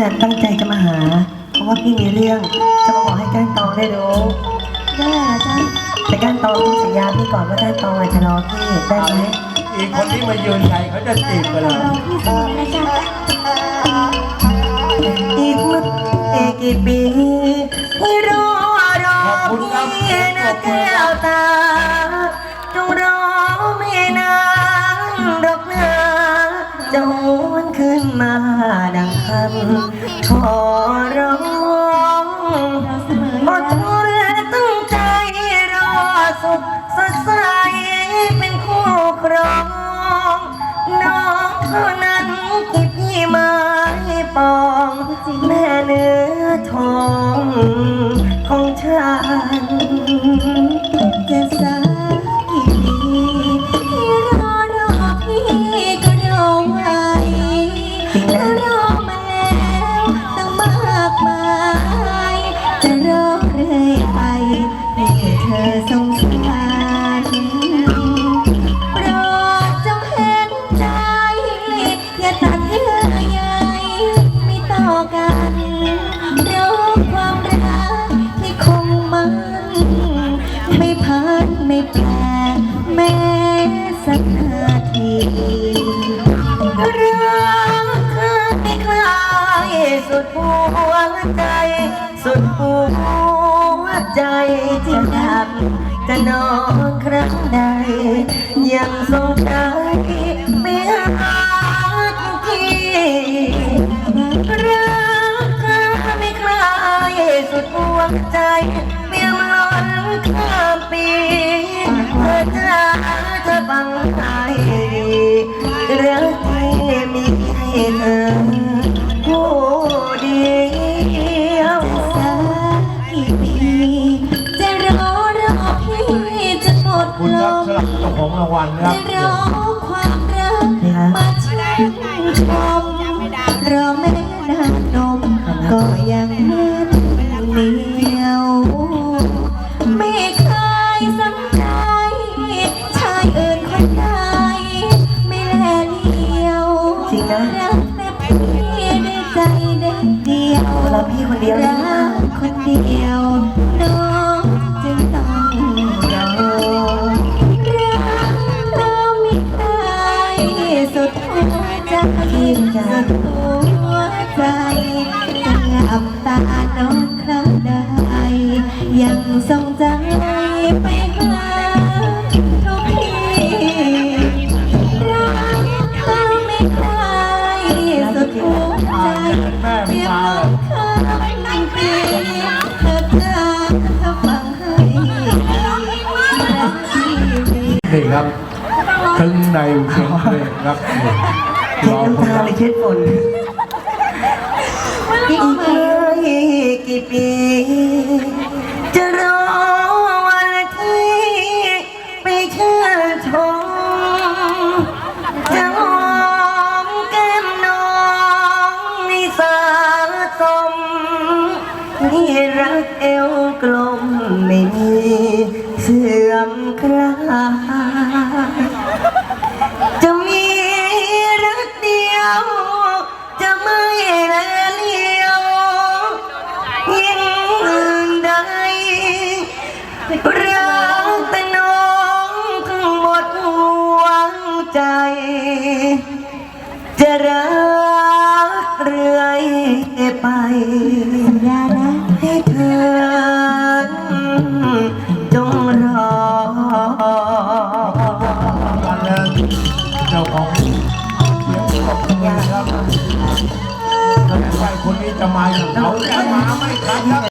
น่ะตั้งใจจะมาหา เพราะว่าพี่มีเรื่องจะมาบอกให้ก้านตองได้รู้ได้เหรอจ๊ะแต่ก้านตองต้องสัญญาพี่ก่อนว่าก้านตองอาจจะรอพี่ได้ไหมอีกคนที่มายืนใหญ่เขาจะจีบกันเลยเราพี่สอนนะจ๊ะอีกไม่กี่ปีให้รอรอพี่นะแก้วตา ดังคำขอร้องเราเสมอดทนและตั้งใจรอสุขสดใสเป็นคู่ครองน้องเท่านั้นที่พี่ไมาให้ปอง แม่เนื้อทองของฉัน ไม่แปลแม้สักนาทีรักคือไม่คลายสุดหัวใจ สุดหัวใจที่ดำจะนอนครั้งใด ยังทรงใจไม่หาที่รักคือไม่คลายสุดหัวใจเปี่ยมล้น ข้ามปีเธอจะเธอฟังให้ดีรักที่มีให้เธอผู้เดียวสักกี่ปี จะรอรอพี่จนหมดคุณลครับมสลับเจ้าของรางวัลนะคจะรับรอความรักมาชื่นชมรอแม่นางนมก็ยังแน่ นะรักแต่พี่ได้ใจได้เดียวเราพี่คนเดียวรักคนเดียวน้องจึงต้องรอรักเราไม่ได้สุดหัวใจสุดหัวใจจะหลับตาน้องครั้งใดยังทรงใจไป ใจเพียงลมข้างปีเธอเธอเธอฟังให้นี่ครับถึงในเสียงเพลงครับนี่เช็ดรอน้ำคุณตาครับเลยเช็ดฝนอีกไม่กี่ปี รักเอวกลมไม่มีเสื่อมคลาย เจ้าของเสียงปรบมือครับถ้าใครคนนี้จะมาอย่างเขาจะมาไม่ทันครับ